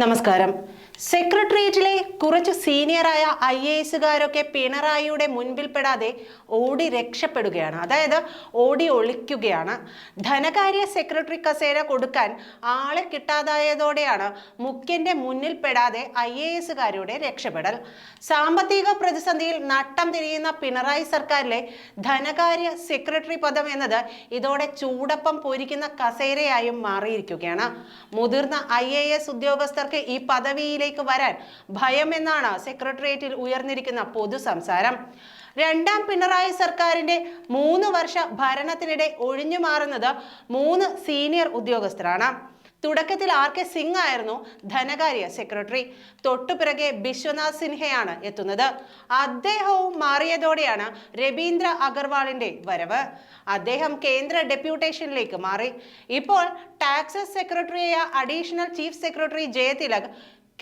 നമസ്കാരം. സെക്രട്ടേറിയറ്റിലെ കുറച്ച് സീനിയറായ I A എസുകാരൊക്കെ പിണറായിയുടെ മുൻപിൽപ്പെടാതെ ഓടി രക്ഷപ്പെടുകയാണ്. അതായത് ഓടി ഒളിക്കുകയാണ്. ധനകാര്യ സെക്രട്ടറി കസേര കൊടുക്കാൻ ആളെ കിട്ടാതായതോടെയാണ് മുഖ്യന്റെ മുന്നിൽപ്പെടാതെ ഐ എ എസുകാരുടെ രക്ഷപ്പെടൽ. സാമ്പത്തിക പ്രതിസന്ധിയിൽ നട്ടം തിരിയുന്ന പിണറായി സർക്കാരിലെ ധനകാര്യ സെക്രട്ടറി പദം എന്നത് ഇതോടെ ചൂടപ്പം പൊരിക്കുന്ന കസേരയായും മാറിയിരിക്കുകയാണ്. മുതിർന്ന ഐ എസ് ഉദ്യോഗസ്ഥർക്ക് ഈ പദവിയിലേക്ക് വരാൻ ഭയമെന്നാണ് സെക്രട്ടേറിയറ്റിൽ ഉയർന്നിരിക്കുന്ന പൊതു സംസാരം. രണ്ടാം പിണറായി സർക്കാരിന്റെ മൂന്ന് വർഷ ഭരണത്തിനിടെ ഒഴിഞ്ഞു മാറുന്നത് മൂന്ന് സീനിയർ ഉദ്യോഗസ്ഥരാണ്. തുടക്കത്തിൽ ആർ കെ സിംഗ് ആയിരുന്നു ധനകാര്യ സെക്രട്ടറി. തൊട്ടുപിറകെ ബിശ്വനാഥ് സിൻഹയാണ് എത്തുന്നത്. അദ്ദേഹവും മാറിയതോടെയാണ് രവീന്ദ്ര അഗർവാളിന്റെ വരവ്. അദ്ദേഹം കേന്ദ്ര ഡെപ്യൂട്ടേഷനിലേക്ക് മാറി. ഇപ്പോൾ ടാക്സസ് സെക്രട്ടറിയായ അഡീഷണൽ ചീഫ് സെക്രട്ടറി ജയതിലക്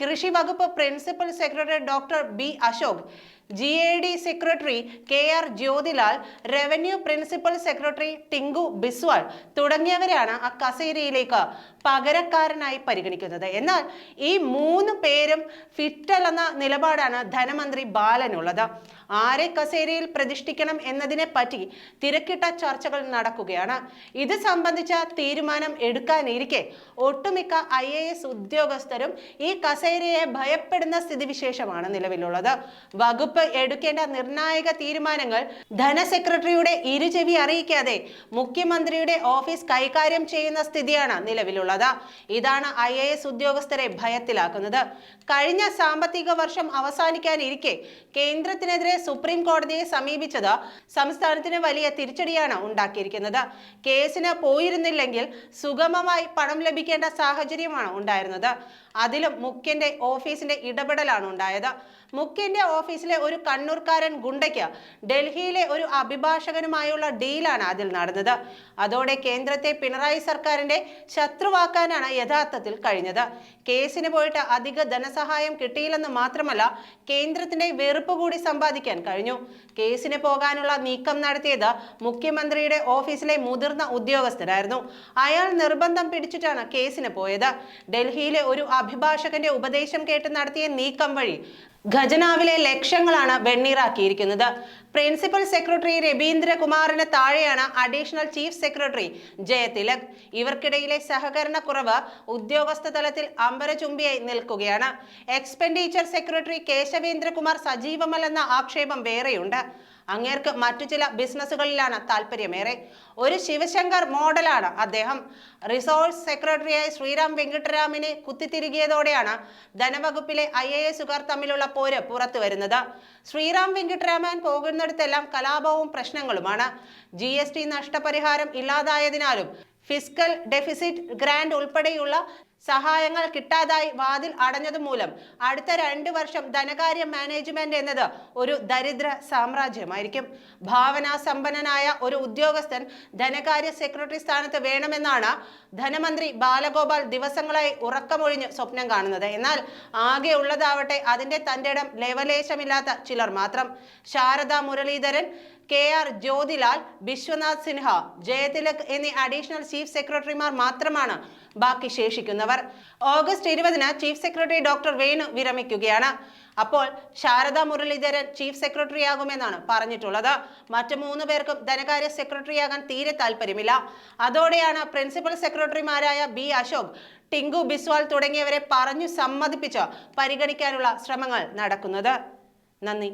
കൃഷി വകുപ്പ് principal secretary doctor B Ashok G A D secretary K R Jyothilal revenue principal secretary Tinku Biswal തുടങ്ങിയവരാണ് ആ കസേരയിലേക്ക് പകരക്കാരനായി പരിഗണിക്കുന്നത്. എന്നാൽ ഈ മൂന്ന് പേരും ഫിറ്റല്ലെന്ന നിലപാടാണ് ധനമന്ത്രി ബാലനുള്ളത്. ആരെ കസേരയിൽ പ്രതിഷ്ഠിക്കണം എന്നതിനെ പറ്റി തിരക്കിട്ട ചർച്ചകൾ നടക്കുകയാണ്. ഇത് സംബന്ധിച്ച തീരുമാനം എടുക്കാനിരിക്കെ ഒട്ടുമിക്ക ഐ എ എസ് ഉദ്യോഗസ്ഥരും ഈ കസേരയെ ഭയപ്പെടുന്ന സ്ഥിതിവിശേഷമാണ് നിലവിലുള്ളത്. വകുപ്പ് എടുക്കേണ്ട നിർണായക തീരുമാനങ്ങൾ ധന സെക്രട്ടറിയുടെ ഇരുചെവി അറിയിക്കാതെ മുഖ്യമന്ത്രിയുടെ ഓഫീസ് കൈകാര്യം ചെയ്യുന്ന സ്ഥിതിയാണ് നിലവിലുള്ളത്. ഇതാണ് ഐ എ എസ് ഉദ്യോഗസ്ഥരെ ഭയത്തിലാക്കുന്നത്. കഴിഞ്ഞ സാമ്പത്തിക വർഷം അവസാനിക്കാനിരിക്കെ കേന്ദ്രത്തിനെതിരെ സുപ്രീം കോടതിയെ സമീപിച്ചത് സംസ്ഥാനത്തിന് വലിയ തിരിച്ചടിയാണ് ഉണ്ടാക്കിയിരിക്കുന്നത്. കേസിന് പോയിരുന്നില്ലെങ്കിൽ സുഗമമായി പണം ലഭിക്കേണ്ട സാഹചര്യമാണ് ഉണ്ടായിരുന്നത്. അതിലും മുഖ്യന്റെ ഓഫീസിന്റെ ഇടപെടലാണ് ഉണ്ടായത്. മുഖ്യന്റെ ഓഫീസിലെ ഒരു കണ്ണൂർക്കാരൻ ഗുണ്ടയ്ക്ക് ഡൽഹിയിലെ ഒരു അഭിഭാഷകനുമായുള്ള ഡീലാണ് അതിൽ നടന്നത്. അതോടെ കേന്ദ്രത്തെ പിണറായി സർക്കാരിന്റെ ശത്രുവാക്കാനാണ് യഥാർത്ഥത്തിൽ കഴിഞ്ഞത്. കേസിന് പോയിട്ട് അധിക ധനസഹായം കിട്ടിയില്ലെന്ന് മാത്രമല്ല കേന്ദ്രത്തിന്റെ വെറുപ്പ് കൂടി സമ്പാദിക്കാൻ കഴിഞ്ഞു. കേസിന് പോകാനുള്ള നീക്കം നടത്തിയത് മുഖ്യമന്ത്രിയുടെ ഓഫീസിലെ മുതിർന്ന ഉദ്യോഗസ്ഥരായിരുന്നു. അയാൾ നിർബന്ധം പിടിച്ചിട്ടാണ് കേസിന് പോയത്. ഡൽഹിയിലെ ഒരു അഭിഭാഷകന്റെ ഉപദേശം കേട്ട് നടത്തിയ നീക്കം വഴി ഖജനാവിലെ ലക്ഷങ്ങളാണ് വെണ്ണീറാക്കിയിരിക്കുന്നത്. പ്രിൻസിപ്പൽ സെക്രട്ടറി രവീന്ദ്രകുമാറിന് താഴെയാണ് അഡീഷണൽ ചീഫ് സെക്രട്ടറി ജയതിലക്. ഇവർക്കിടയിലെ സഹകരണക്കുറവ് ഉദ്യോഗസ്ഥ തലത്തിൽ അമ്പരചുംബിയായി നിൽക്കുകയാണ്. എക്സ്പെൻഡിച്ചർ സെക്രട്ടറി കേശവേന്ദ്രകുമാർ സജീവമല്ലെന്ന ആക്ഷേപം വേറെയുണ്ട്. അങ്ങേർക്ക് മറ്റു ചില ബിസിനസ്സുകളിലാണ് താല്പര്യമേറെ ഒരു ശിവശങ്കർ മോഡലാണ് അദ്ദേഹം. റിസോഴ്സ് സെക്രട്ടറിയായ ശ്രീറാം വെങ്കിട്ടരാമിനെ കുത്തിത്തിരികിയതോടെയാണ് ധനവകുപ്പിലെ ഐ എ എസുകാർ തമ്മിലുള്ള പോര് പുറത്തു വരുന്നത് ശ്രീറാം വെങ്കിട്ടരാമൻ പോകുന്നിടത്തെല്ലാം കലാപവും പ്രശ്നങ്ങളുമാണ്. ജി എസ് ടി നഷ്ടപരിഹാരം ഇല്ലാതായതിനാലും ഫിസ്ക്കൽ ഡെഫിസിറ്റ് ഗ്രാൻഡ് ഉൾപ്പെടെയുള്ള സഹായങ്ങൾ കിട്ടാതായി വാതിൽ അടഞ്ഞതുമൂലം അടുത്ത രണ്ട് വർഷം ധനകാര്യ മാനേജ്മെന്റ് എന്നത് ഒരു ദരിദ്ര സാമ്രാജ്യമായിരിക്കും. ഭാവനാ സമ്പന്നനായ ഒരു ഉദ്യോഗസ്ഥൻ ധനകാര്യ സെക്രട്ടറി സ്ഥാനത്ത് വേണമെന്നാണ് ധനമന്ത്രി ബാലഗോപാൽ ദിവസങ്ങളായി ഉറക്കമൊഴിഞ്ഞ് സ്വപ്നം കാണുന്നത്. എന്നാൽ ആകെ ഉള്ളതാവട്ടെ അതിന്റെ തന്റെ ഇടം ലെവലേശമില്ലാത്ത ചിലർ മാത്രം. ശാരദ മുരളീധരൻ കെ ആർ ജ്യോതിലാൽ വിശ്വനാഥ് സിൻഹ ജയതിലക് എന്നീ അഡീഷണൽ ചീഫ് സെക്രട്ടറിമാർ മാത്രമാണ് ബാക്കി ശേഷിക്കുന്നവർ. ഓഗസ്റ്റ് ഇരുപതിന് ചീഫ് സെക്രട്ടറി ഡോക്ടർ വേണു വിരമിക്കുകയാണ്. അപ്പോൾ ശാരദ മുരളീധരൻ ചീഫ് സെക്രട്ടറി ആകുമെന്നാണ് പറഞ്ഞിട്ടുള്ളത്. മറ്റു മൂന്ന് പേർക്കും ധനകാര്യ സെക്രട്ടറി സെക്രട്ടറിയാകാൻ തീരെ താല്പര്യമില്ല. അതോടെയാണ് പ്രിൻസിപ്പൽ സെക്രട്ടറിമാരായ ബി അശോക് ടിങ്കു ബിസ്വാൾ തുടങ്ങിയവരെ പറഞ്ഞു സമ്മതിപ്പിച്ച് പരിഗണിക്കാനുള്ള ശ്രമങ്ങൾ നടക്കുന്നത്. നന്ദി.